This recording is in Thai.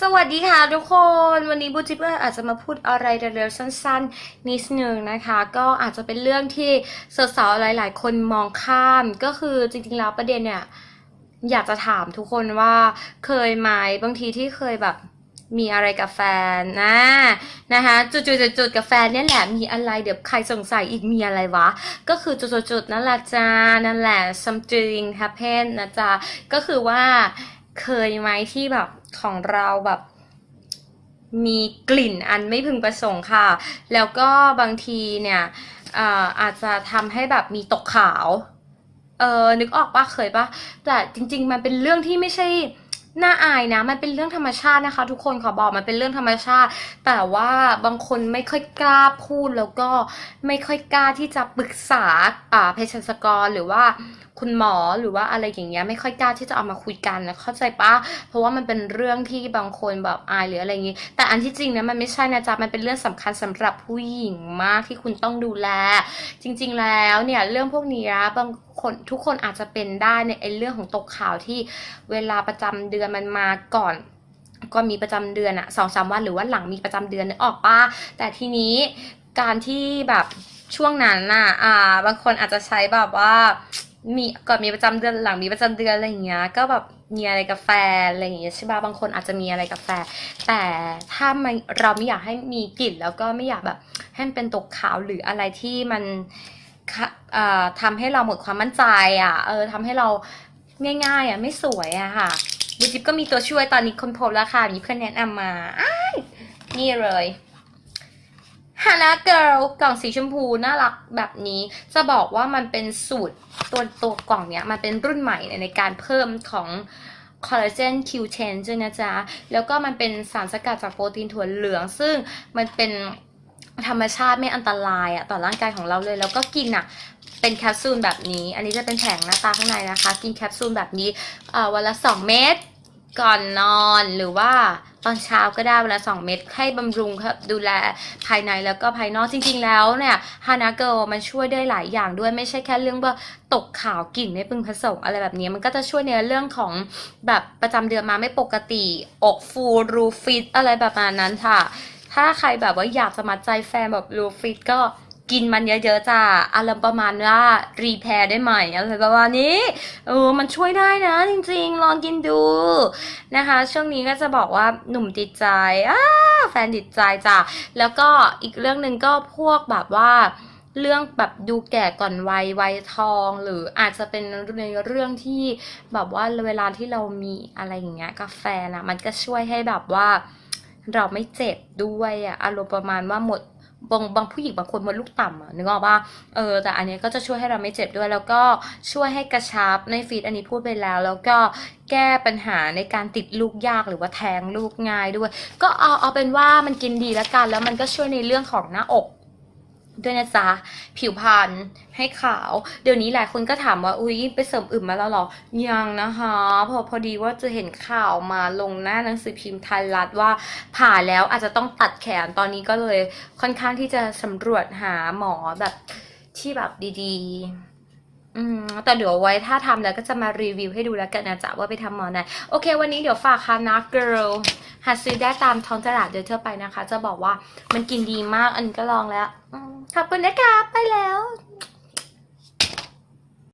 สวัสดีค่ะทุกคนวันนี้บูจิเปอร์อาจจะมาพูดอะไรเร็วๆสั้นๆนิดนึงนะคะ ก็อาจจะเป็นเรื่องที่สาวๆหลาย ๆ คนมองข้ามก็คือจริงๆแล้วประเด็นเนี่ยอยากจะถามทุกคนว่าเคยไหมบางทีที่เคยแบบมีอะไรกับแฟนนะนะคะจุดๆๆกับแฟนเนี่ยแหละมีอะไรเดี๋ยวใครสงสัยอีกมีอะไรวะ ก็คือจุดๆๆนั่นแหละจ้านั่นแหละ something happen นะจ๊ะก็คือว่าเคยไหมที่แบบ ของเราแบบมีกลิ่นอันไม่พึงประสงค์ค่ะ แล้วก็บางทีเนี่ยอาอาจจะทำให้แบบมีตกขาว เออนึกออกปะเคยปะแต่จริง ๆ มันเป็นเรื่องที่ไม่ใช่ น่าอายนะ มันเป็นเรื่องธรรมชาตินะคะ ทุกคนขอบอกมันเป็นเรื่องธรรมชาติ แต่ว่าบางคนไม่ค่อยกล้าพูดแล้วก็ไม่ค่อยกล้าที่จะปรึกษาอ่าเภสัชกรหรือว่าคุณหมอหรือว่าอะไรอย่างเงี้ยไม่ค่อยกล้าที่จะเอามาคุยกันนะเข้าใจปะเพราะว่ามันเป็นเรื่องที่บางคนแบบอายหรืออะไรอย่างงี้ แต่อันที่จริงนะมันไม่ใช่นะจ๊ะมันเป็นเรื่องสำคัญสำหรับผู้หญิงมากที่คุณต้องดูแล จริง ๆ แล้วเนี่ยเรื่องพวกนี้นะบางคนทุกคนอาจจะเป็นได้ในเรื่องของตกขาวที่เวลาประจำเดือนมันมาก่อนก็มีประจำเดือนอะสองสามวันหรือว่าหลังมีประจำเดือนนึกออกปะแต่ทีนี้การที่แบบช่วงนั้นน่ะอ่า บางคนอาจจะใช้แบบว่ามีก่อนมีประจำเดือนหลังมีประจำเดือนอะไรอย่างเงี้ย ก็แบบมีอะไรกับแฟนอะไรอย่างเงี้ยใช่ป่ะบางคนอาจจะมีอะไรกับแฟนแต่ถ้ามันเราไม่อยากให้มีกลิ่นแล้วก็ไม่อยากแบบให้มันเป็นตกขาวหรืออะไรที่มันค่ะอ่าทำให้เราหมดความมั่นใจอะเออทำให้เราง่ายๆอะไม่สวยอะค่ะ บูจิบก็มีตัวช่วยตอนนี้คนพบแล้วค่ะ มีเพื่อนแนะนำมาอ้านี่เลยฮานาเกิลกล่องสีชมพูน่ารักแบบนี้จะบอกว่ามันเป็นสูตรตัวตัวกล่องเนี้ยมันเป็นรุ่นใหม่ในการเพิ่มของคอลลาเจน Q10 ด้วยนะจ๊ะ แล้วก็มันเป็นสารสกัดจากโปรตีนถั่วเหลือง ซึ่งมันเป็นธรรมชาติไม่อันตรายอะต่อร่างกายของเราเลย แล้วก็กินอะเป็นแคปซูลแบบนี้ อันนี้จะเป็นแผงหน้าตาข้างในนะคะ กินแคปซูลแบบนี้วันละ 2 เม็ด ก่อนนอนหรือว่าตอนเช้าก็ได้เวลา2เม็ดให้บำรุงครับดูแลภายในแล้วก็ภายนอกจริง ๆ แล้วเนี่ยฮานาเกิลมันช่วยได้หลายอย่างด้วยไม่ใช่แค่เรื่องว่าตกขาวกลิ่นไม่พึงผสมอะไรแบบนี้ มันก็จะช่วยในเรื่องของแบบประจำเดือนมาไม่ปกติอกฟูรูฟิตอะไรแบบนั้นค่ะ ถ้าใครแบบว่าอยากจะมัดใจแฟนแบบรูฟิตก็ กินมันเยอะๆจ้าอารมณ์ประมาณว่ารีแพร์ได้ใหม่อะไรประมาณนี้เออมันช่วยได้นะจริงๆ ลองกินดูนะคะ ช่วงนี้ก็จะบอกว่าหนุ่มติดใจอ้าแฟนติดใจจ้ะแล้วก็อีกเรื่องหนึ่งก็พวกแบบว่าเรื่องแบบดูแก่ก่อนวัยวัยทองหรืออาจจะเป็นในเรื่องที่แบบว่าเวลาที่เรามีอะไรอย่างเงี้ยกาแฟนะมันก็ช่วยให้แบบว่าเราไม่เจ็บด้วยอะอารมณ์ประมาณว่าหมด บางบางผู้หญิงบางคนมดลูกต่ำอะนึกออกปะเออแต่อันนี้ก็จะช่วยให้เราไม่เจ็บด้วย แล้วก็ช่วยให้กระชับในฟีดอันนี้พูดไปแล้ว แล้วก็แก้ปัญหาในการติดลูกยากหรือว่าแทงลูกง่ายด้วย ก็เอาเอาเป็นว่ามันกินดีแล้วกัน แล้วมันก็ช่วยในเรื่องของหน้าอก ด้วยนะจ๊ะ ผิวพรรณให้ขาว เดี๋ยวนี้หลายคนก็ถามว่า อุ๊ย ไปเสริมอึมมาแล้วหรอ ยังนะคะ พอพอดีว่าจะเห็นข่าวมาลงหน้าหนังสือพิมพ์ไทยรัฐว่าผ่าแล้วอาจจะต้องตัดแขนตอนนี้ก็เลยค่อนข้างที่จะสำรวจหาหมอแบบที่แบบดีๆ อืมแต่เดี๋ยวไว้ถ้าทำแล้วก็จะมารีวิวให้ดูแล้วกันนะจ๊ะว่าไปทำหมอไหนโอเค วันนี้เดี๋ยวฝากคานาเกิลหาซื้อได้ตามท้องตลาดโดยทั่วไปนะคะ จะบอกว่ามันกินดีมากอันนี้ก็ลองแล้วอมขอบคุณนะคะไปแล้ว